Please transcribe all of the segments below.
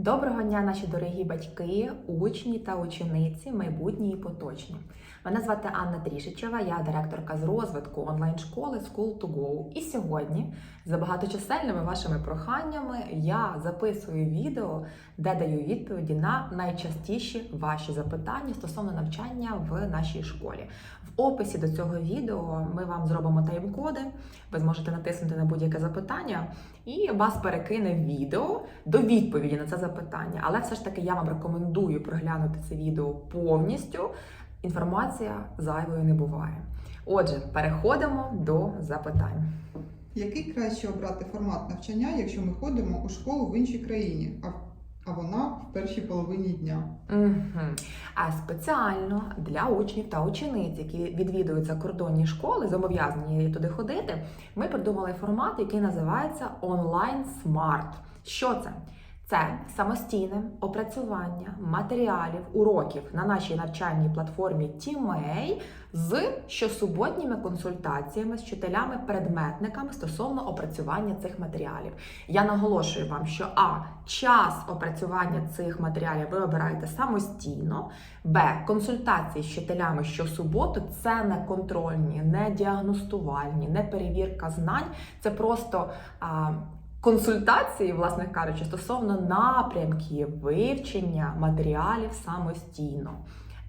Доброго дня, наші дорогі батьки, учні та учениці, майбутні і поточні. Мене звати Анна Трішичева, я директорка з розвитку онлайн-школи School to Go. І сьогодні, за багаточисельними вашими проханнями, я записую відео, де даю відповіді на найчастіші ваші запитання стосовно навчання в нашій школі. В описі до цього відео ми вам зробимо тайм-коди. Ви зможете натиснути на будь-яке запитання, і вас перекине відео до відповіді на це запитання. Але все ж таки я вам рекомендую проглянути це відео повністю. Інформація зайвою не буває. Отже, переходимо до запитань. Який краще обрати формат навчання, якщо ми ходимо у школу в іншій країні, а, а вона в першій половині дня? Угу. А спеціально для учнів та учениць, які відвідують закордонні школи, зобов'язані туди ходити, ми придумали формат, який називається онлайн смарт. Що це? Це самостійне опрацювання матеріалів, уроків на нашій навчальній платформі TeamA з щосуботніми консультаціями з вчителями-предметниками стосовно опрацювання цих матеріалів. Я наголошую вам, що а час опрацювання цих матеріалів ви обираєте самостійно. Б. Консультації з вчителями щосуботу це не контрольні, не діагностувальні, не перевірка знань. Це просто а, консультації, власне кажучи, стосовно напрямків вивчення матеріалів самостійно.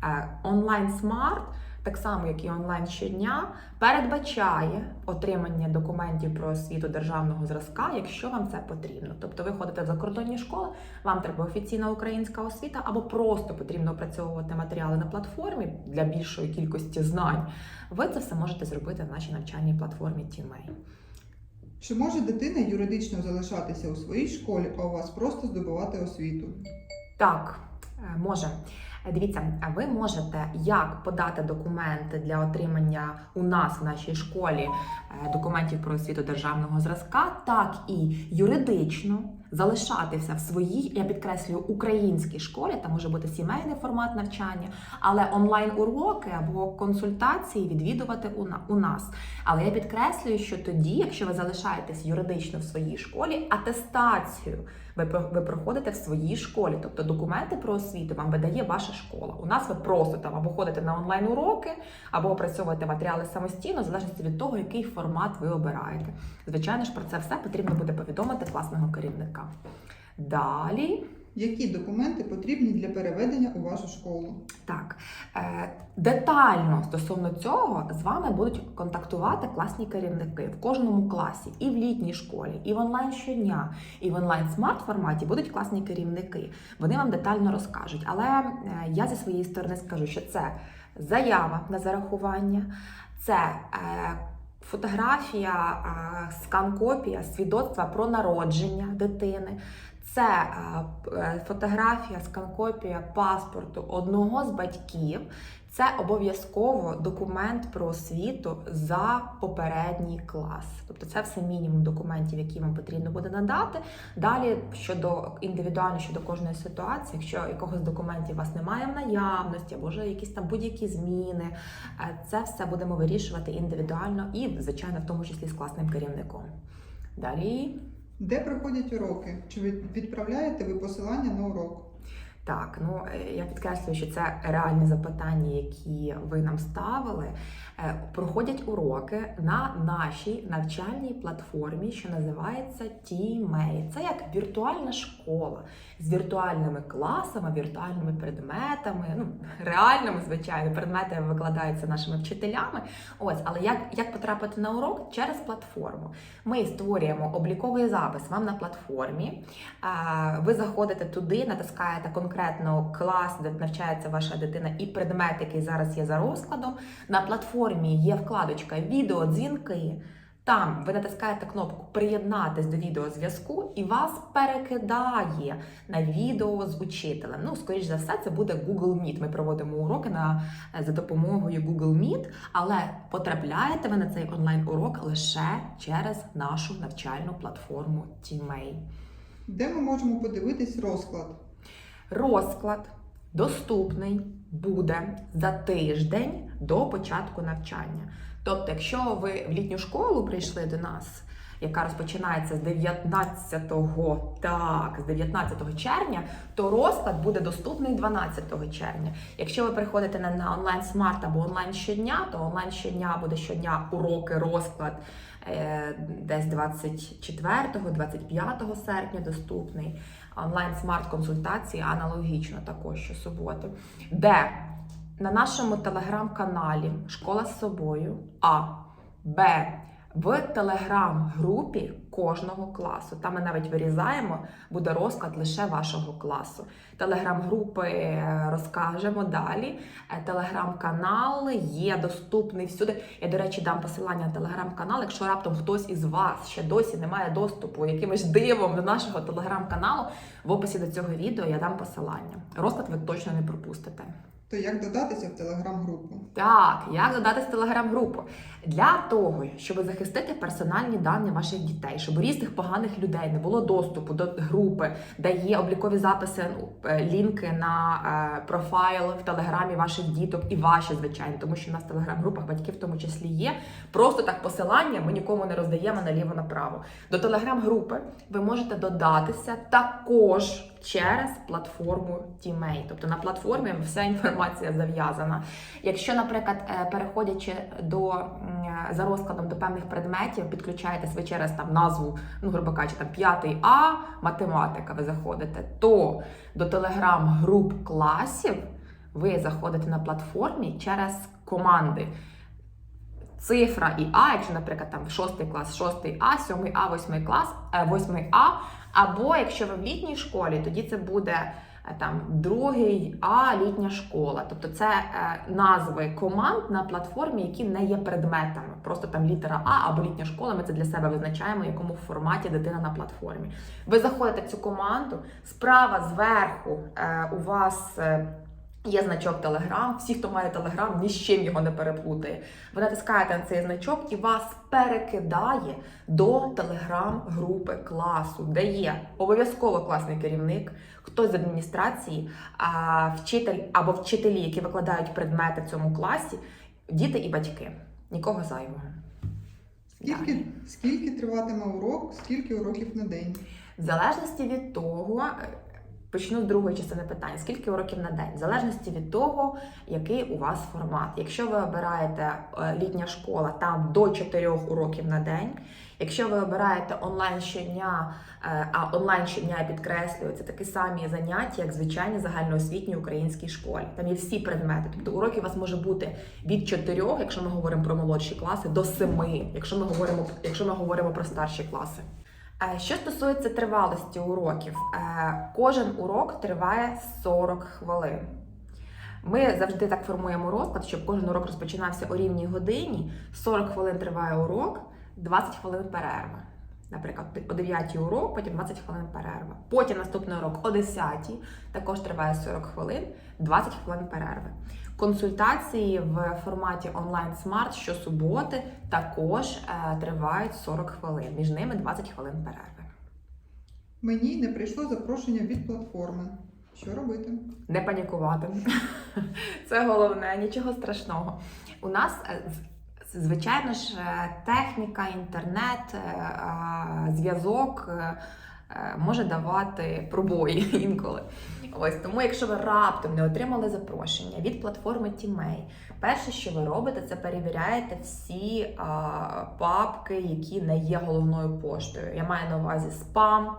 Е, Онлайн смарт, так само як і онлайн щодня, передбачає отримання документів про освіту державного зразка, якщо вам це потрібно. Тобто ви ходите в закордонні школи, вам треба офіційна українська освіта, або просто потрібно опрацьовувати матеріали на платформі для більшої кількості знань. Ви це все можете зробити в нашій навчальній платформі TeamA. Чи може дитина юридично залишатися у своїй школі, а у вас просто здобувати освіту? Так, е, може. Е, Дивіться, а ви можете як подати документи для отримання у нас в нашій школі е, документів про освіту державного зразка, так і юридично залишатися в своїй, я підкреслюю, українській школі, там може бути сімейний формат навчання, але онлайн-уроки або консультації відвідувати у на- у нас. Але я підкреслюю, що тоді, якщо ви залишаєтесь юридично в своїй школі, атестацію ви проходите в своїй школі, тобто документи про освіту вам видає ваша школа. У нас ви просто там або ходите на онлайн уроки, або опрацьовуєте матеріали самостійно, в залежності від того, який формат ви обираєте. Звичайно ж, про це все потрібно буде повідомити класного керівника. Далі. Які документи потрібні для переведення у вашу школу? Так, е, детально стосовно цього з вами будуть контактувати класні керівники в кожному класі, і в літній школі, і в онлайн щодня, і в онлайн смарт форматі будуть класні керівники. Вони вам детально розкажуть. Але е, я зі своєї сторони скажу, що це заява на зарахування, це е, фотографія, скан-копія свідоцтва про народження дитини. Це е, е, фотографія, скан-копія паспорту одного з батьків. Це обов'язково документ про освіту за попередній клас. Тобто це все мінімум документів, які вам потрібно буде надати. Далі щодо індивідуально щодо кожної ситуації, якщо якогось документів у вас немає в наявності, або вже якісь там будь-які зміни, е, це все будемо вирішувати індивідуально і, звичайно, в тому числі з класним керівником. Далі. Де проходять уроки? Чи відправляєте ви посилання на урок? Так, ну е, я підкреслюю, що це реальні запитання, які ви нам ставили. Е, Проходять уроки на нашій навчальній платформі, що називається TeamMate. Це як віртуальна школа з віртуальними класами, віртуальними предметами. Ну, реальними, звичайно, предмети викладаються нашими вчителями. Ось, але як, як потрапити на урок через платформу? Ми створюємо обліковий запис вам на платформі. Ви заходите туди, натискаєте конкретно клас, де навчається ваша дитина, і предмет, який зараз є за розкладом. На платформі є вкладочка відеодзвінки. Там ви натискаєте кнопку Приєднатись до відеозв'язку і вас перекидає на відео з учителем. Ну, скоріш за все, це буде Google Meet. Ми проводимо уроки на, за допомогою Google Meet, але потрапляєте ви на цей онлайн-урок лише через нашу навчальну платформу TeamA. Де ми можемо подивитись розклад? Розклад доступний буде за тиждень до початку навчання. Тобто, якщо ви в літню школу прийшли до нас яка розпочинається з 19 так, з 19 червня, то розклад буде доступний 12 червня. Якщо ви приходите на, на онлайн смарт або онлайн щодня, то онлайн щодня буде щодня уроки, розклад десь 24-25 серпня доступний. Онлайн смарт-консультації аналогічно також щосуботи. Де на нашому телеграм-каналі Школа з собою А, Б. В телеграм-групі кожного класу. Там ми навіть вирізаємо, буде розклад лише вашого класу. Телеграм-групи е, розкажемо далі. Е, Телеграм-канал є доступний всюди. Я, до речі, дам посилання на телеграм-канал. Якщо раптом хтось із вас ще досі не має доступу якимось дивом до нашого телеграм-каналу, в описі до цього відео я дам посилання. Розклад ви точно не пропустите. То як додатися в телеграм-групу? Так, як додати в телеграм-групу? Для того, щоб захистити персональні дані ваших дітей, щоб у різних поганих людей не було доступу до групи, де є облікові записи, ну, е, лінки на е, профайл в телеграмі ваших діток і ваші, звичайно, тому що в нас в телеграм-групах батьків в тому числі є. Просто так посилання ми нікому не роздаємо наліво направо. До телеграм-групи ви можете додатися також через платформу Teammate. Тобто на платформі вся інформація зав'язана. Якщо, наприклад, е, переходячи до е, за розкладом до певних предметів, підключаєтесь ви через там назву, ну грубо кажучи, там 5 А, математика, ви заходите, то до телеграм-груп класів ви заходите на платформі через команди. Цифра і А, якщо, наприклад, там 6 клас, 6 А, 7 А, 8 клас, 8 А, або якщо ви в літній школі, тоді це буде е, там другий А літня школа. Тобто це е, назви команд на платформі, які не є предметами. Просто там літера А або літня школа. Ми це для себе визначаємо, в якому форматі дитина на платформі. Ви заходите в цю команду, справа зверху е, у вас. Є значок Телеграм. Всі, хто має Телеграм, ні з чим його не переплутає. Ви натискаєте на цей значок і вас перекидає до телеграм-групи класу, де є обов'язково класний керівник, хтось з адміністрації, а, вчитель або вчителі, які викладають предмети в цьому класі, діти і батьки. Нікого зайвого. Скільки, скільки триватиме урок, скільки уроків на день? В залежності від того, почну з другої частини питання: скільки уроків на день? В залежності від того, який у вас формат. Якщо ви обираєте е, літня школа, там до 4 уроків на день. Якщо ви обираєте онлайн щодня, е, а онлайн щодня я підкреслюю, це такі самі заняття, як звичайні загальноосвітній українській школі. Там є всі предмети. Тобто уроків у вас може бути від 4, якщо ми говоримо про молодші класи, до 7, якщо ми говоримо, якщо ми говоримо про старші класи. Е, Що стосується тривалості уроків, е, кожен урок триває 40 хвилин. Ми завжди так формуємо розклад, щоб кожен урок розпочинався о рівній годині. 40 хвилин триває урок, 20 хвилин перерва. Наприклад, о 9 урок, потім 20 хвилин перерва. Потім наступний урок о 10 також триває 40 хвилин, 20 хвилин перерви. Консультації в форматі онлайн смарт щосуботи також е, тривають 40 хвилин. Між ними 20 хвилин перерви. Мені не прийшло запрошення від платформи. Що робити? Не панікувати. Це головне, нічого страшного. У нас, е, з- звичайно ж, е, техніка, інтернет, е, зв'язок е, може давати пробої інколи. Ось тому, якщо ви раптом не отримали запрошення від платформи Teammate, перше, що ви робите, це перевіряєте всі а, папки, які не є головною поштою. Я маю на увазі спам,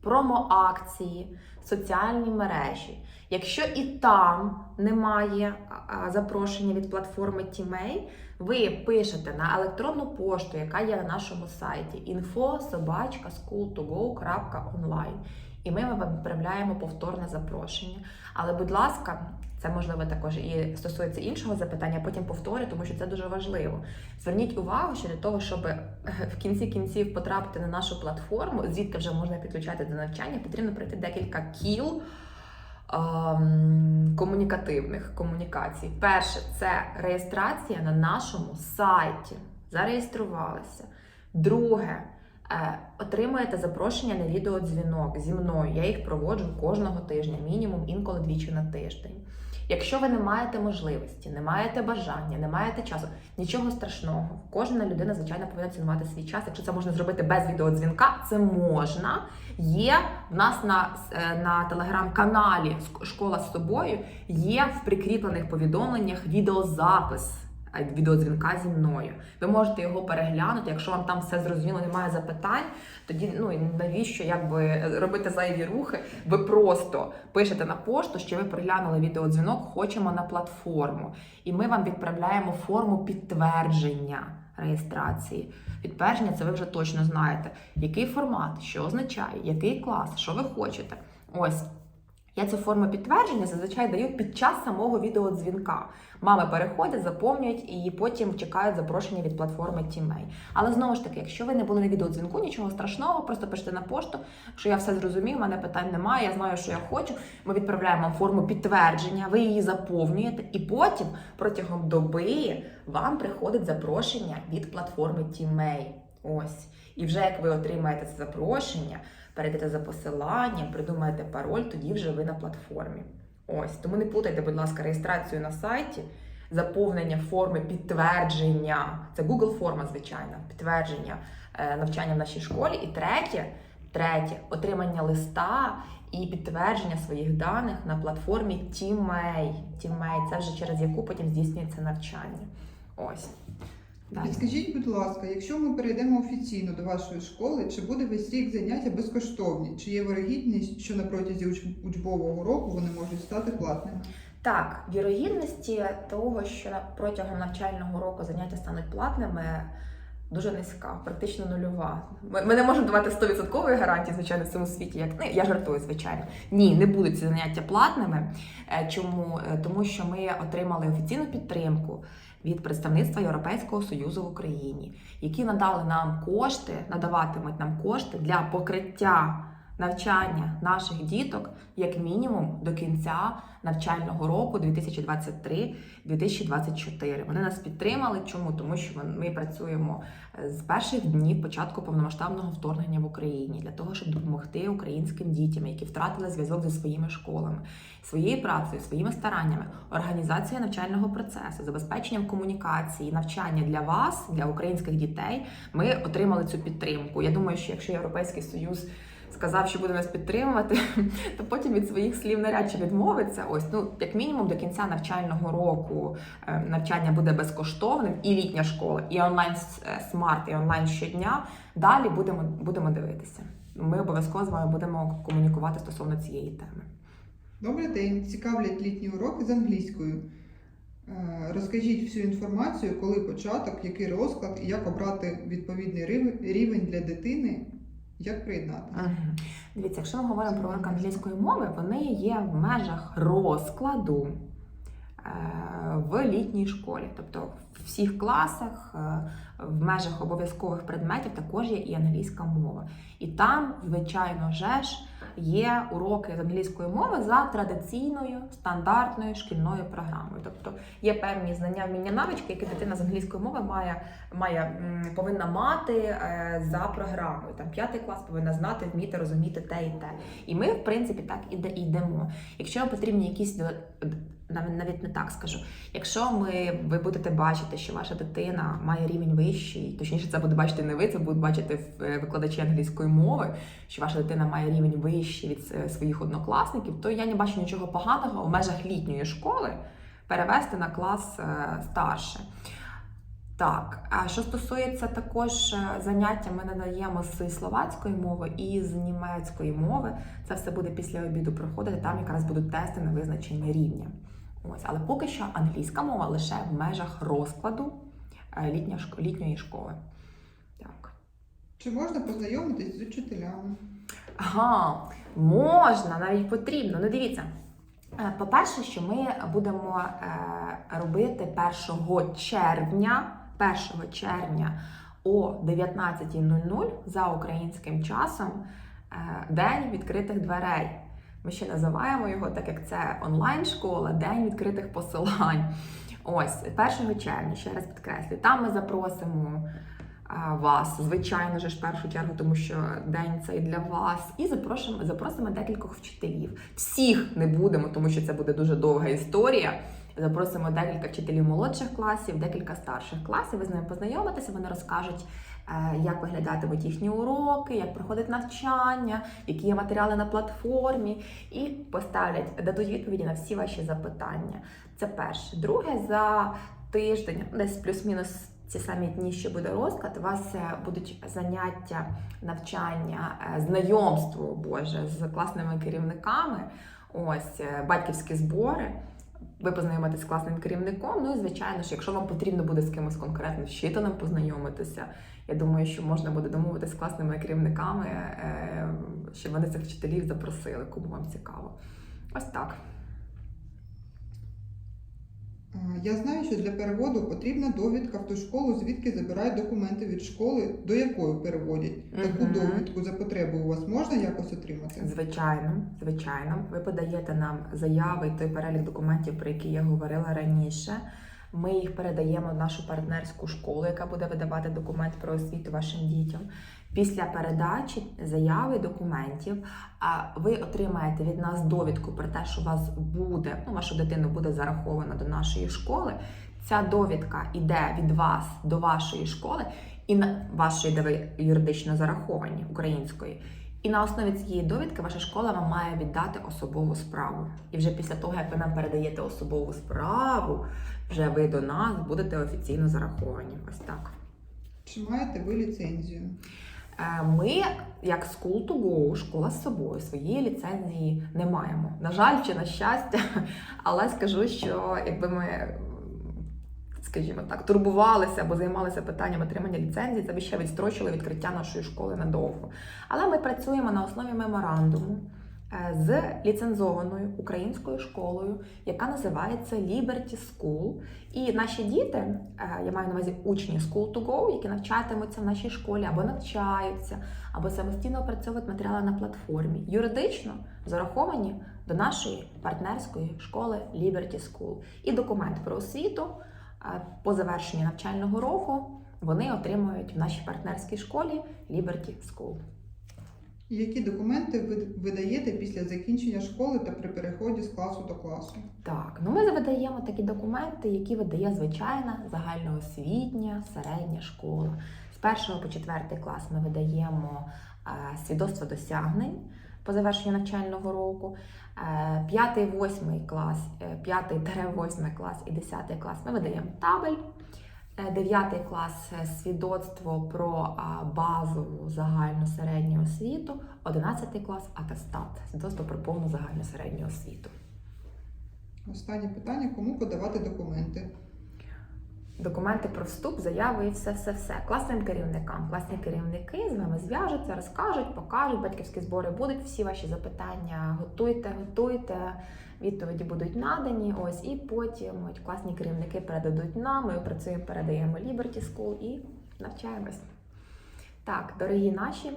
промоакції, соціальні мережі. Якщо і там немає а, запрошення від платформи Teammate, ви пишете на електронну пошту, яка є на нашому сайті info.school2go.online і ми вам відправляємо повторне запрошення. Але, будь ласка, це можливо також і стосується іншого запитання, потім повторю, тому що це дуже важливо. Зверніть увагу, що для того, щоб е, в кінці кінців потрапити на нашу платформу, звідки вже можна підключати до навчання, потрібно пройти декілька кіл комунікативних комунікацій. Перше це реєстрація на нашому сайті. Зареєструвалися. Друге Е, Отримуєте запрошення на відеодзвінок зі мною. Я їх проводжу кожного тижня, мінімум інколи двічі на тиждень. Якщо ви не маєте можливості, не маєте бажання, не маєте часу, нічого страшного. Кожна людина, звичайно, повинна цінувати свій час. Якщо це можна зробити без відеодзвінка, це можна. Є в нас на, е, на телеграм-каналі «Ск- Школа з собою. Є в прикріплених повідомленнях відеозапис відеодзвінка зі мною. Ви можете його переглянути. Якщо вам там все зрозуміло, немає запитань, тоді ну навіщо якби робити зайві рухи? Ви просто пишете на пошту, що ви переглянули відеодзвінок, хочемо на платформу, і ми вам відправляємо форму підтвердження реєстрації. Підтвердження це ви вже точно знаєте, який формат, що означає, який клас, що ви хочете. Ось. Я цю форму підтвердження зазвичай даю під час самого відеодзвінка. Мами переходять, заповнюють і потім чекають запрошення від платформи TeamMay. Але знову ж таки, якщо ви не були на відеодзвінку, нічого страшного, просто пишете на пошту, що я все зрозумів, мене питань немає, я знаю, що я хочу. Ми відправляємо форму підтвердження, ви її заповнюєте, і потім протягом доби вам приходить запрошення від платформи TeamMay. Ось. І вже як ви отримаєте це запрошення, перейдете за посиланням, придумаєте пароль, тоді вже ви на платформі. Ось тому не плутайте, будь ласка, реєстрацію на сайті, заповнення форми підтвердження. Це Google форма, звичайно, підтвердження е, навчання в нашій школі. І третє, третє отримання листа і підтвердження своїх даних на платформі TeamMay. TeamMay – це вже через яку потім здійснюється навчання. Ось. Далі. Підскажіть, будь ласка, якщо ми перейдемо офіційно до вашої школи, чи буде весь рік заняття безкоштовні? Чи є вирогідність, що на протязі учбового року вони можуть стати платними? Так, вірогідності того, що протягом навчального року заняття стануть платними, дуже низька, практично нульова. Ми, ми не можемо давати 100% гарантії, звичайно, в цьому світі. Як ну, я жартую, звичайно. Ні, не будуть ці заняття платними. Е, Чому? Е, Тому що ми отримали офіційну підтримку від представництва Європейського союзу в Україні, які надали нам кошти, надаватимуть нам кошти для покриття навчання наших діток як мінімум до кінця навчального року 2023-2024. Вони нас підтримали. Чому? Тому що ми працюємо е, з перших днів початку повномасштабного вторгнення в Україні для того, щоб допомогти українським дітям, які втратили зв'язок зі своїми школами, своєю працею, своїми стараннями, організація навчального процесу, забезпеченням комунікації, навчання для вас, для українських дітей. Ми отримали цю підтримку. Я думаю, що якщо Європейський Союз сказав, що буде нас підтримувати, то потім від своїх слів навряд чи відмовиться. Ось ну як мінімум до кінця навчального року е, навчання буде безкоштовним, і літня школа, і онлайн е, смарт, і онлайн щодня. Далі будемо будемо дивитися. Ми обов'язково з вами будемо комунікувати стосовно цієї теми. Добрий день, цікавлять літні уроки з англійською. Е, Розкажіть всю інформацію, коли початок, який розклад і як обрати відповідний рівень для дитини, як приєднати. Ага. Дивіться, якщо ми говоримо про уроки англійської мови, вони є в межах розкладу е, в літній школі. Тобто в всіх класах, е, в межах обов'язкових предметів також є і англійська мова. І там, звичайно же ж, є уроки з англійської мови за традиційною стандартною шкільною програмою. Тобто є певні знання, вміння, навички, які дитина з англійської мови має, має повинна мати е, за програмою. Там п'ятий клас повинна знати, вміти розуміти те і те. І ми, в принципі, так і де- йдемо. Якщо потрібні якісь навіть не так скажу. Якщо ми ви будете бачити, що ваша дитина має рівень вищий, точніше, це буде бачити не ви, це будуть бачити е, викладачі англійської мови, що ваша дитина має рівень вищий від е, своїх однокласників, то я не бачу нічого поганого в межах літньої школи перевести на клас е, старше. Так, а що стосується також заняття, ми надаємо з словацької мови і з німецької мови. Це все буде після обіду проходити. Там якраз будуть тести на визначення рівня. Ось, але поки що англійська мова лише в межах розкладу е, літня літньої школи. Так. Чи можна познайомитись з учителями? Ага, можна, навіть потрібно. Ну дивіться. е, По-перше, що ми будемо е, робити 1 червня, 1 червня о 19.00 за українським часом День відкритих дверей. Ми ще називаємо його, так як це онлайн-школа, День відкритих посилань. Ось 1 червня, ще раз підкреслюю. Там ми запросимо вас, звичайно ж, в першу чергу, тому що день цей для вас. І запросимо, запросимо декількох вчителів. Всіх не будемо, тому що це буде дуже довга історія. Запросимо декілька вчителів молодших класів, декілька старших класів. Ви з ними познайомитеся, вони розкажуть, як виглядатимуть їхні уроки, як проходить навчання, які є матеріали на платформі, і поставлять, дадуть відповіді на всі ваші запитання. Це перше. Друге, за тиждень, десь плюс-мінус ці самі дні, що буде розклад, у вас е, будуть заняття, навчання, е, знайомство Боже з класними керівниками. Ось е, батьківські збори. Ви познайомитесь з класним керівником. Ну і звичайно ж, якщо вам потрібно буде з кимось конкретно вчителем познайомитися, я думаю, що можна буде домовитися з класними керівниками, е, щоб вони цих вчителів запросили, кому вам цікаво. Ось так. Е, Я знаю, що для переводу потрібна довідка в ту школу, звідки забирають документи від школи, до якої переводять. Таку Мгм. довідку за потреби у вас можна якось отримати? Звичайно, звичайно, ви подаєте нам заяви і той перелік документів, про які я говорила раніше. Ми їх передаємо в нашу партнерську школу, яка буде видавати документ про освіту вашим дітям. Після передачі заяви документів ви отримаєте від нас довідку про те, що вас буде, ну, вашу дитину буде зараховано до нашої школи. Ця довідка йде від вас до вашої школи і на вашої, де ви юридично зараховані української. І на основі цієї довідки ваша школа вам має віддати особову справу. І вже після того, як ви нам передаєте особову справу, вже ви до нас будете офіційно зараховані. Ось так. Чи маєте ви ліцензію? Е, Ми, як School to Go, школа з собою, своєї ліцензії не маємо. На жаль, чи на щастя, але скажу, що якби ми. Скажімо так, турбувалися або займалися питанням отримання ліцензії, це б ще відстрочили відкриття нашої школи надовго. Але ми працюємо на основі меморандуму е, з ліцензованою українською школою, яка називається Liberty School. І наші діти, е, я маю на увазі учні School to Go, які навчатимуться в нашій школі або навчаються, або самостійно опрацьовують матеріали на платформі, юридично зараховані до нашої партнерської школи Liberty School. І документ про освіту по завершенні навчального року вони отримують в нашій партнерській школі Liberty School. Які документи ви видаєте після закінчення школи та при переході з класу до класу? Так, ну ми видаємо такі документи, які видає звичайна загальноосвітня середня школа. З першого по четвертий клас ми видаємо свідоцтво досягнень по завершенню навчального року. Е, П'ятий, восьмий клас, е, п'ятий восьмий клас і десятий клас ми видаємо табель. Е, Дев'ятий клас е, свідоцтво про базову загальну середню освіту, одинадцятий клас атестат, свідоцтво про повну загальну середню освіту. Останнє питання: кому подавати документи? Документи про вступ, заяви і все, все, все. Класним керівникам. Класні керівники з вами зв'яжуться, розкажуть, покажуть. Батьківські збори будуть. Всі ваші запитання готуйте, готуйте. Відповіді будуть надані. Ось і потім от, класні керівники передадуть нам. Ми працюємо, передаємо Liberty School і навчаємось. Так, дорогі наші, е,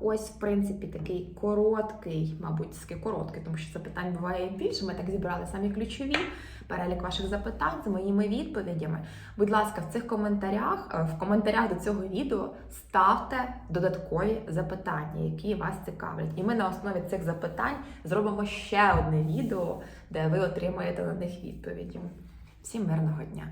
ось в принципі такий короткий, мабуть, таки короткий, тому що запитань буває більше. Ми так зібрали самі ключові перелік ваших запитань з моїми відповідями. Будь ласка, в цих коментарях, е, в коментарях до цього відео ставте додаткові запитання, які вас цікавлять. І ми на основі цих запитань зробимо ще одне відео, де ви отримаєте на них відповіді. Всім мирного дня!